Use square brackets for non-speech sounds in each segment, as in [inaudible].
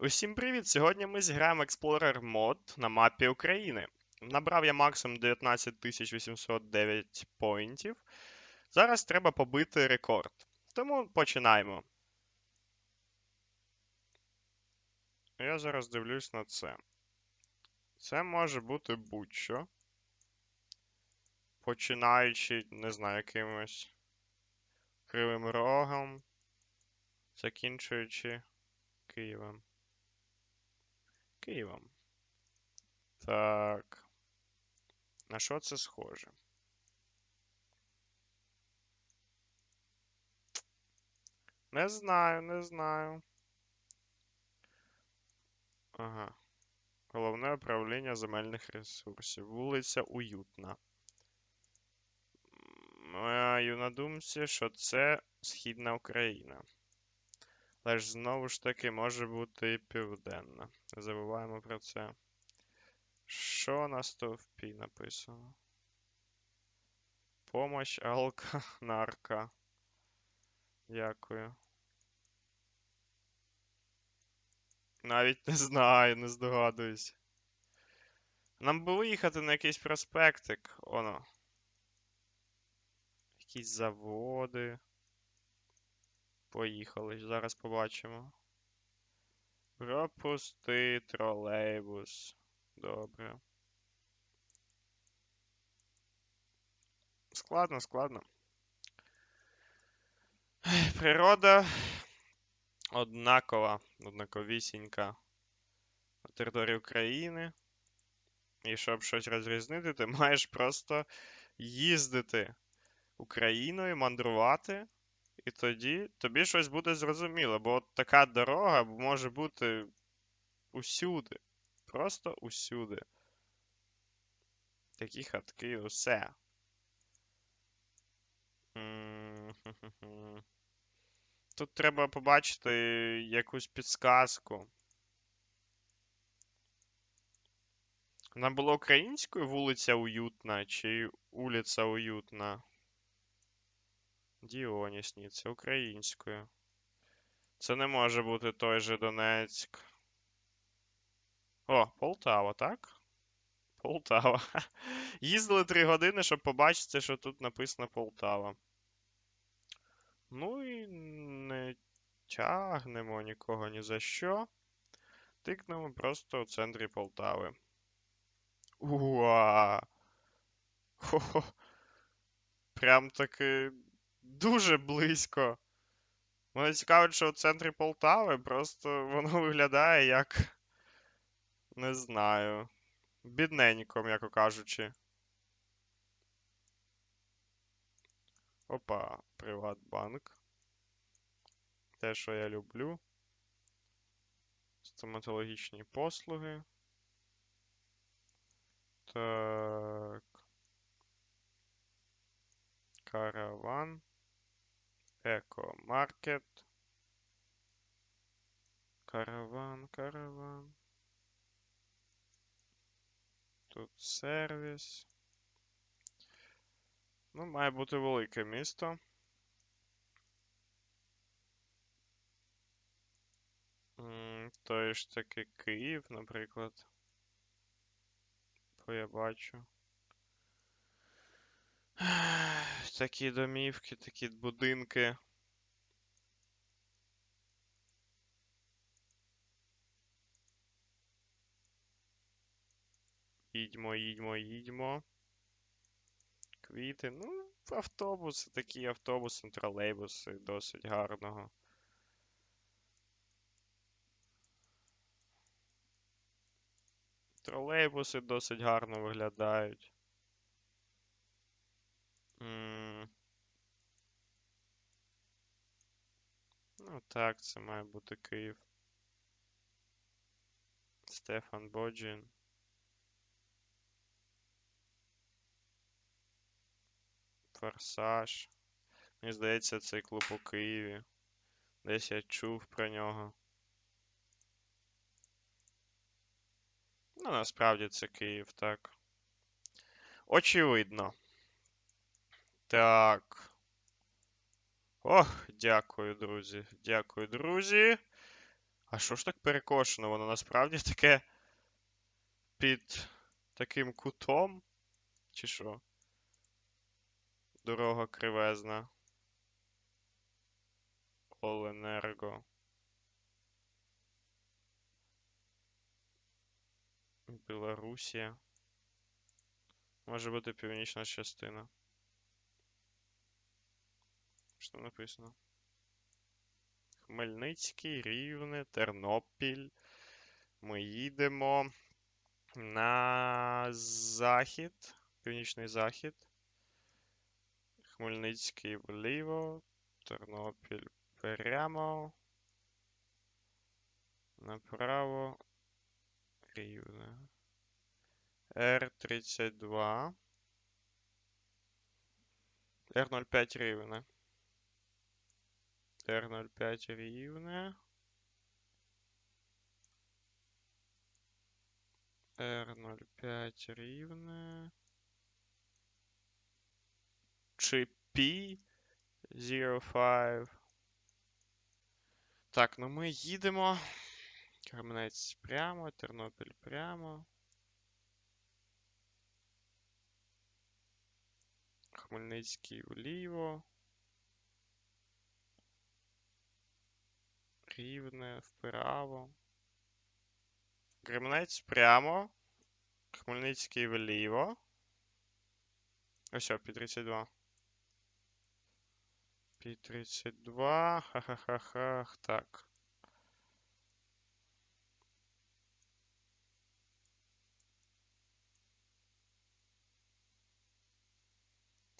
Усім привіт! Сьогодні ми зіграємо Explorer мод на мапі України. Набрав я максимум 19809 поінтів. Зараз треба побити рекорд. Тому починаємо. Я зараз дивлюсь на це. Це може бути будь-що. Починаючи, не знаю, якимось кривим рогом, закінчуючи Києвом. Києвом. Так. На що це схоже? Не знаю, не знаю. Ага. Головне управління земельних ресурсів. Вулиця Уютна. Маю на думці, що це Східна Україна. Але ж знову ж таки може бути і південна. Не забуваємо про це. Що на стовпі написано? Помощь алка нарка. Дякую. Навіть не знаю, не здогадуюсь. Нам би виїхати на якийсь проспектик. Оно. Якісь заводи. Поїхали, зараз побачимо. Пропусти тролейбус. Добре. Складно, складно. Природа однакова, однаковісінька на території України. І щоб щось розрізнити, ти [laughs] маєш просто їздити Україною, мандрувати. І тоді тобі щось буде зрозуміло, бо от така дорога може бути усюди. Просто усюди. Такі хатки, усе. Тут треба побачити якусь підсказку. Вона була українською вулиця Уютна чи вулиця Уютна? Діонісні, це українською. Це не може бути той же Донецьк. О, Полтава, так? Полтава. [laughs] Їздили три години, щоб побачити, що тут написано Полтава. Ну і не тягнемо нікого ні за що. Тикнемо просто у центрі Полтави. Уа! [laughs] Хо-хо. Прям таки дуже близько. Мене цікавить, що в центрі Полтави просто воно виглядає як. Не знаю. Бідненько, м'яко кажучи. Опа, Приватбанк. Те, що я люблю. Стоматологічні послуги. Так. Караван. Екомаркет. Караван, караван. Тут сервіс. Ну, має бути велике місто. Той ж таки Київ, наприклад. Бо я бачу. Такі домівки, такі будинки. Їдьмо, їдьмо, їдьмо. Квіти. Ну, автобуси, такі автобуси, тролейбуси досить гарного. Тролейбуси досить гарно виглядають. М. Ну так, це має бути Київ. Стефан Боджін. Форсаж. Мені здається, цей клуб у Києві. Десь я чув про нього. Ну, насправді це Київ, так. Очевидно. Так. Ох, дякую, друзі. Дякую, друзі. А що ж так перекошено? Воно насправді таке під таким кутом? Чи що? Дорога кривезна. Оленерго. Білорусія. Може бути північна частина. Що написано? Хмельницький, Рівне, Тернопіль. Ми їдемо на захід, північний захід. Хмельницький вліво, Тернопіль прямо. Направо. Рівне. Р32. Р05 рівне. Р05 рівне. R05 рівне. Чи P05. Так, ну ми їдемо. Кременець прямо, Тернопіль прямо. Хмельницький вліво. Рівне вправо. Кременець прямо. Хмельницький вліво. Ось, пі 32. Пі 32. Ха-ха-ха-ха. Так.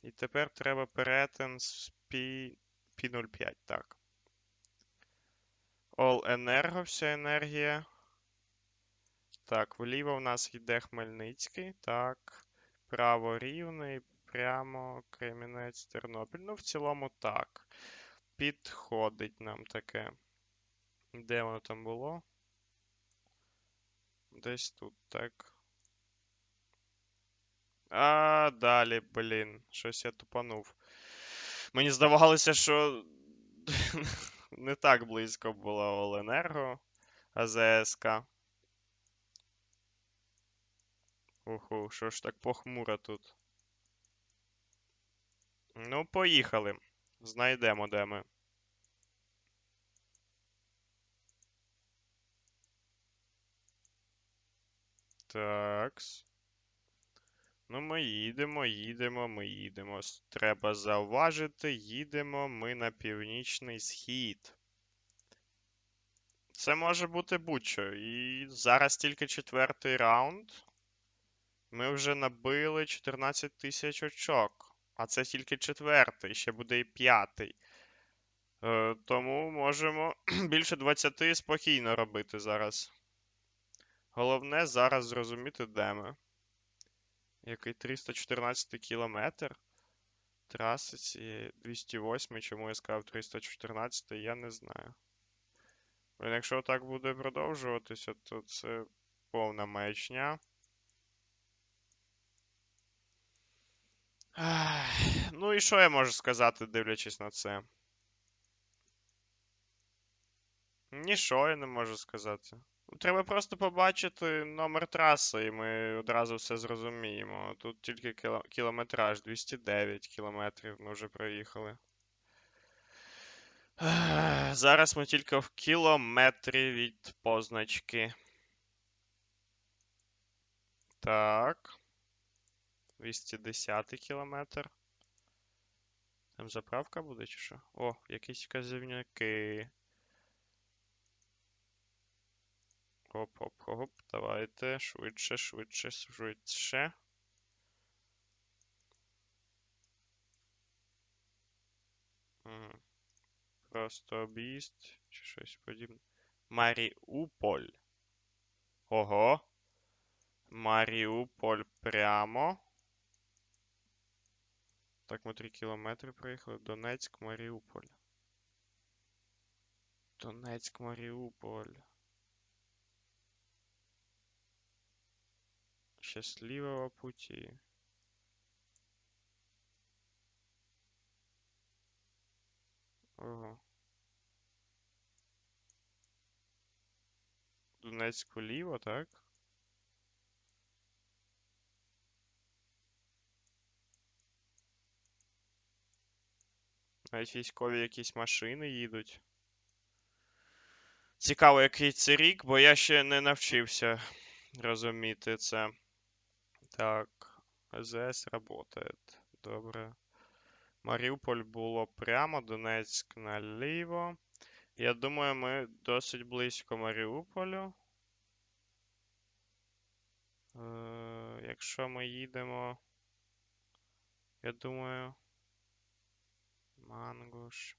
І тепер треба перетин з Пі... Пі05, так. All Енерго, вся енергія. Так, вліво в нас йде Хмельницький. Так. Право рівний, прямо Кремінець, Тернопіль. Ну, в цілому так. Підходить нам таке. Де воно там було? Десь тут, так. А, далі, блін, щось я тупанув. Мені здавалося, що [laughs] не так близько було Оленерго, АЗСК. Уху, що ж так похмуро тут? Ну, поїхали. Знайдемо, де ми. Такс. Ну, ми їдемо, їдемо, ми їдемо. Треба зауважити, їдемо ми на північний схід. Це може бути будь-що. І зараз тільки четвертий раунд. Ми вже набили 14 тисяч очок. А це тільки четвертий, ще буде і п'ятий. Е, тому можемо [clears throat] більше 20 спокійно робити зараз. Головне зараз зрозуміти, де ми. Який 314 кілометр. Траси цієї 208, чому я сказав 314, я не знаю. Блін, якщо так буде продовжуватися, то це повна маячня. Ну і що я можу сказати, дивлячись на це? Нічого я не можу сказати. Треба просто побачити номер траси, і ми одразу все зрозуміємо. Тут тільки кілометраж, 209 кілометрів ми вже проїхали. [sighs] Зараз ми тільки в кілометрі від позначки. Так. 210 кілометр. Там заправка буде чи що? О, якісь вказівники. Оп-оп-оп, давайте. Швидше, швидше, швидше. Просто об'їзд чи щось подібне. Маріуполь. Ого. Маріуполь прямо. Так, ми 3 кілометри проїхали. Донецьк, Маріуполь. Донецьк, Маріуполь. Счастливого пути. Ого. Донецьк вліво, так? Навіть військові якісь машини їдуть. Цікаво, який це рік, бо я ще не навчився розуміти це. Так, АЗС работает. Добре. Маріуполь було прямо, Донецьк наліво. Я думаю, ми досить близько Маріуполю. Е, якщо ми їдемо. Я думаю. Мангуш.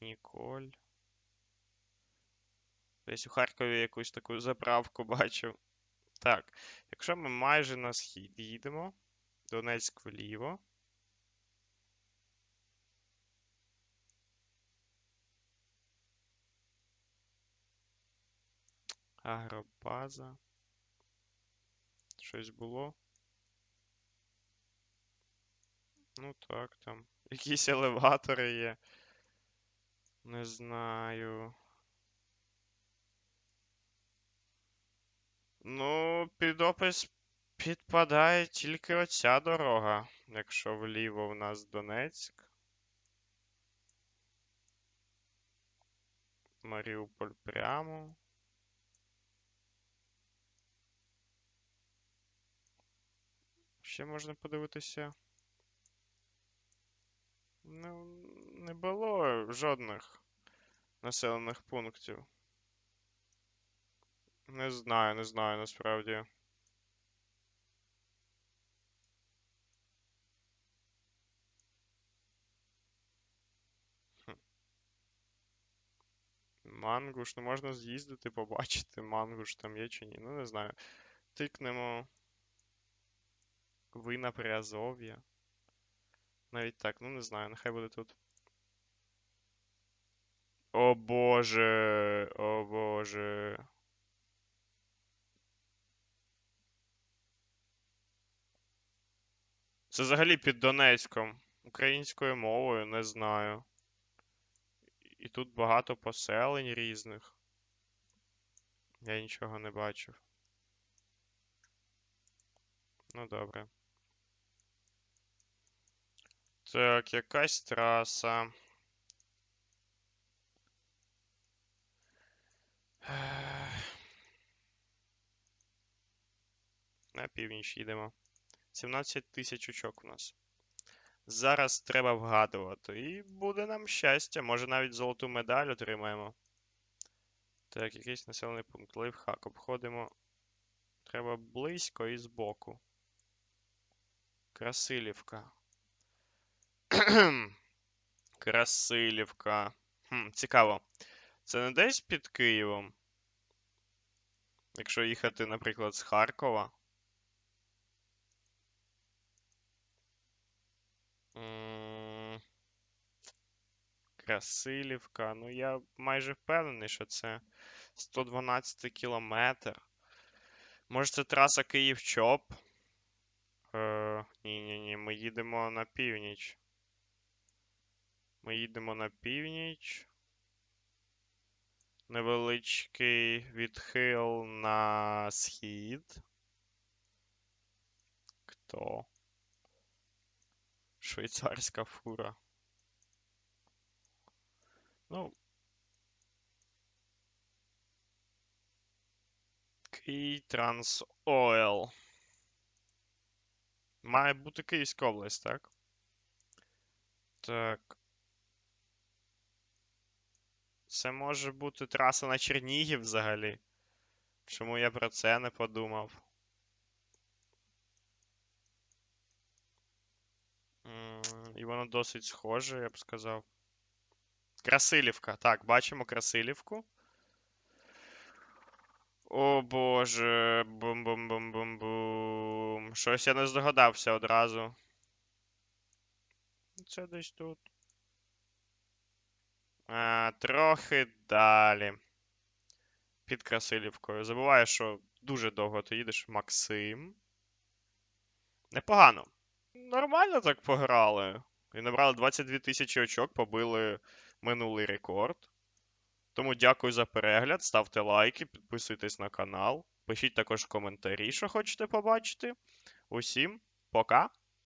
Ніколь. Десь у Харкові якусь таку заправку бачив. Так, якщо ми майже на схід їдемо, Донецьк вліво. Агробаза. Щось було. Ну так, там. Якісь елеватори є. Не знаю. Ну, під опис підпадає тільки оця дорога, якщо вліво в нас Донецьк. Маріуполь прямо. Ще можна подивитися. Ну, не було жодних населених пунктів. Не знаю, не знаю насправді. Хм. Мангуш, ну можна з'їздити, побачити, мангуш там є чи ні. Ну, не знаю. Тикнемо. Вина Приазов'я. Навіть так, ну не знаю, нехай буде тут. О боже, о боже. Це взагалі під Донецьком. Українською мовою, не знаю. І тут багато поселень різних. Я нічого не бачив. Ну, добре. Так, якась траса. Північ їдемо. 17 тисяч очок у нас. Зараз треба вгадувати. І буде нам щастя. Може навіть золоту медаль отримаємо. Так, якийсь населений пункт. Лайфхак. Обходимо. Треба близько і збоку. Красилівка. Красилівка. Хм, цікаво. Це не десь під Києвом? Якщо їхати, наприклад, з Харкова. Красилівка. Ну, я майже впевнений, що це 112 кілометр. Може, це траса Київ-Чоп? Е, ні-ні-ні, ми їдемо на північ. Ми їдемо на північ. Невеличкий відхил на схід. Хто? Швейцарська фура. Ну. Київтранс Ойл. Має бути Київська область, так? Так. Це може бути траса на Чернігів взагалі. Чому я про це не подумав? І воно досить схоже, я б сказав. Красилівка. Так, бачимо Красилівку. О боже. Бум-бум-бум-бум-бум. Щось я не здогадався одразу. Це десь тут. А, трохи далі. Під Красилівкою. Забуваю, що дуже довго ти їдеш. Максим. Непогано. нормально так пограли. І набрали 22 тисячі очок, побили минулий рекорд. Тому дякую за перегляд, ставте лайки, підписуйтесь на канал. Пишіть також коментарі, що хочете побачити. Усім пока!